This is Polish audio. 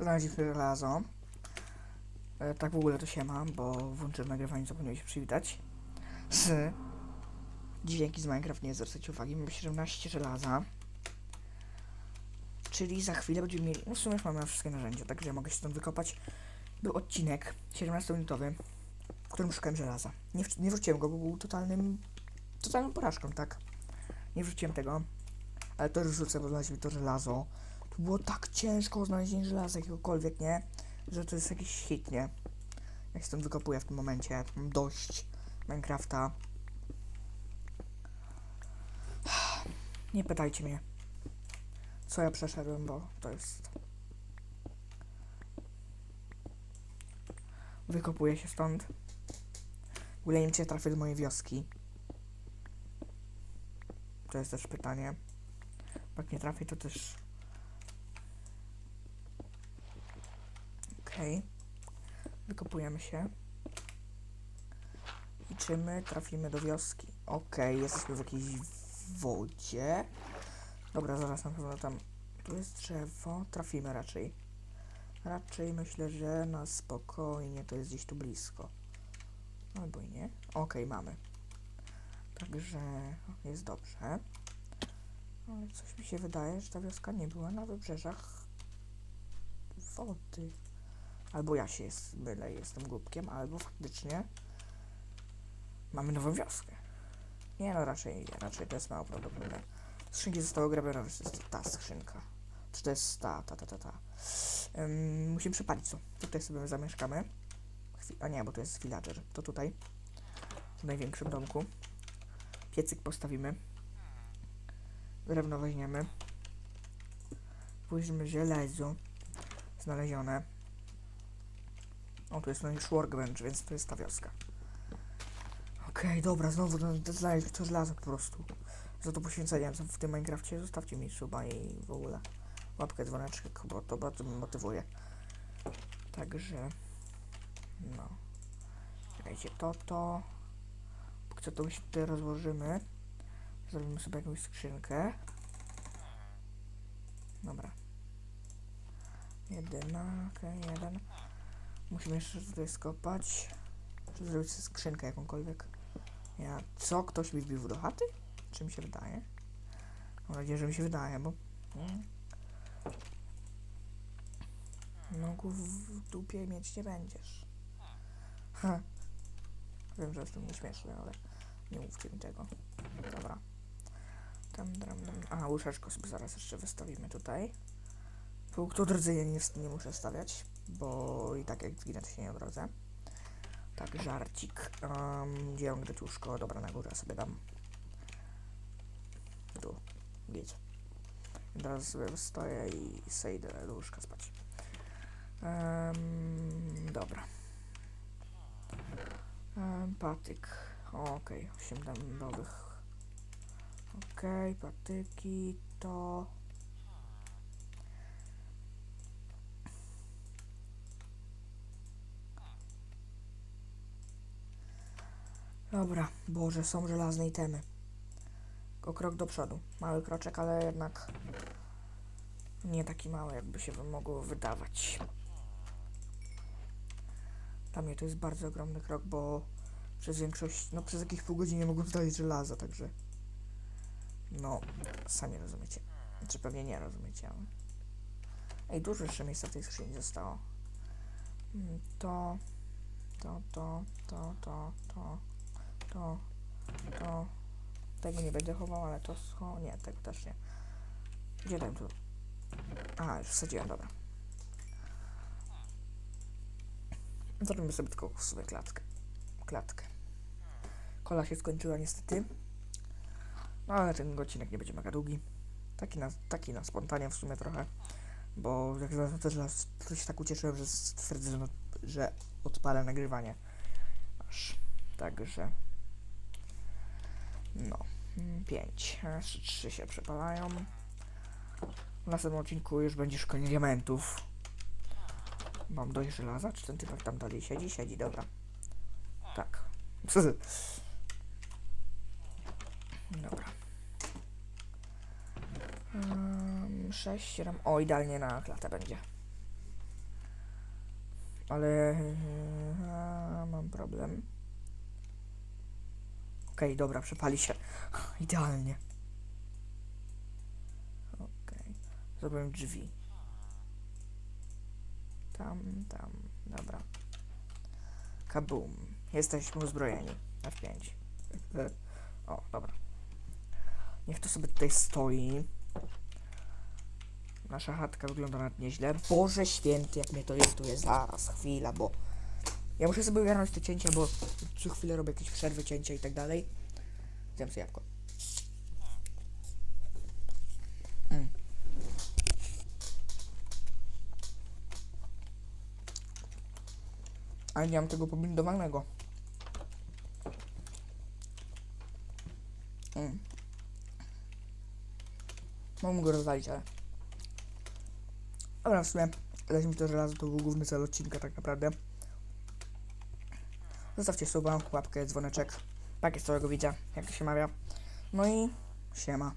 Znaleźliśmy żelazo. E, tak w ogóle to się ma, bo włączyłem nagrywanie, zapomniałem się przywitać. Z dźwięki z Minecraft, nie zwracajcie uwagi, mamy 17 żelaza. Czyli za chwilę będziemy mieli, no w sumie już mamy wszystkie narzędzia, także ja mogę się stąd wykopać. Był odcinek 17-minutowy, w którym szukałem żelaza. Nie, wrz- nie wrzuciłem go, bo był totalnym, totalną porażką, tak. Nie wrzuciłem tego, ale to już wrzucę, bo znaleźliśmy to żelazo. Było tak ciężko znalezienie żelaza jakiegokolwiek, nie? Że to jest jakiś hit, nie? Jak się stąd wykopuję w tym momencie. Mam dość Minecrafta. Nie pytajcie mnie, co ja przeszedłem, bo to jest... Wykopuję się stąd. W ogóle czy ja trafię do mojej wioski. To jest też pytanie. Jak nie trafię, to też... Okej. Wykopujemy się. I czy my trafimy do wioski? Okej, jesteśmy w jakiejś wodzie. Dobra, zaraz na pewno tam... Tu jest drzewo. Trafimy raczej. Raczej myślę, że na spokojnie to jest gdzieś tu blisko. Albo i nie. Okej, mamy. Także jest dobrze. Ale coś mi się wydaje, że ta wioska nie była na wybrzeżach wody. Albo ja się jest, mylę, jestem głupkiem, albo faktycznie mamy nową wioskę. Nie no, raczej, raczej to jest mało prawdopodobne. Skrzynki zostały ograbione, więc jest to ta skrzynka. Czy to jest ta, ta, ta, ta, ta. Ym, musimy przepalić co. Tutaj sobie zamieszkamy. A nie, bo to jest villager. To tutaj. W największym domku. Piecyk postawimy. Drewno weźmiemy. Później żelazo. Znalezione. O, tu jest no już workbench, więc to jest ta wioska. Okej, dobra, znowu no, znaleźć to żelazo po prostu. Za to poświęcenie w tym Minecrafcie. Zostawcie mi suba i w ogóle łapkę, dzwoneczek, bo to bardzo mnie motywuje. Także, no. Czekajcie, to, to. Co to się tutaj rozłożymy. Zrobimy sobie jakąś skrzynkę. Dobra. Jedynaka, jeden. Musimy jeszcze tutaj skopać. Czy zrobić sobie skrzynkę jakąkolwiek. Ja, co? Ktoś mi wbił do chaty? Czy mi się wydaje? Mam nadzieję, że mi się wydaje, bo... Mm. No go w dupie mieć nie będziesz. Ha. Wiem, że jestem nieśmieszny, ale nie mówcie mi tego. Dobra. Tam, tam, tam. A, łyżeczko sobie zaraz jeszcze wystawimy tutaj. Punkt odrodzenia nie, nie muszę stawiać, bo i tak jak zginę, to się nie odrodzę. Tak, żarcik. Um, gdzie mam? Dobra, na górze sobie dam. Tu. I Teraz stoję i sejdę do łóżka spać. Um, dobra. Um, patyk. Okej, 8 dębowych. Okej, patyki to... Dobra, Boże, są żelazne itemy. Tylko krok do przodu. Mały kroczek, ale jednak nie taki mały, jakby się mogło wydawać. Dla mnie to jest bardzo ogromny krok, bo przez większość, no przez jakieś pół godziny nie mogłem znaleźć żelaza, także no, sami rozumiecie. Czy pewnie nie rozumiecie, ale... Ej, dużo jeszcze miejsca w tej skrzyni zostało. Mm, To, to, to, to, to, to, to, to. Tego nie będę chował, ale to scho... Nie, tego też nie. Gdzie dałem tu? A, już wsadziłem, dobra. Zrobimy sobie tylko w klatkę. Klatkę. Kola się skończyła niestety. No ale ten odcinek nie będzie mega długi. Taki na, taki na spontanie w sumie trochę. Bo jak raz, to się tak ucieszyłem, że stwierdzę, że, że odpalę nagrywanie. Aż. Także. No. mm, Pięć. A Jeszcze trzy się przepalają. W następnym odcinku już będzie szkolenie diamentów. Mam dość żelaza? Czy ten typ tam dalej siedzi? Siedzi, dobra. Tak. Dobra. Um, 6, 7. O, idealnie na klatę będzie. Ale a, mam problem. Okej, dobra, przepali się. Idealnie. Okej. Zrobiłem drzwi. Tam, tam. Dobra. Kabum. Jesteśmy uzbrojeni. F5. O, dobra. Niech to sobie tutaj stoi. Nasza chatka wygląda nawet nieźle. Boże święty, jak mnie to irytuje. Zaraz, chwila, bo... Ja muszę sobie ogarnąć te cięcia, bo co chwilę robię jakieś przerwy, cięcia i tak dalej. Zjem sobie jabłko. Mm. Ale nie mam tego pobindowanego. Mm. Mogę go rozwalić, ale... Dobra, w sumie daliśmy to żelazo, to był główny cel odcinka tak naprawdę. Zostawcie suba, łapkę, dzwoneczek, pakiet całego widzia, jak się mawia. No i siema.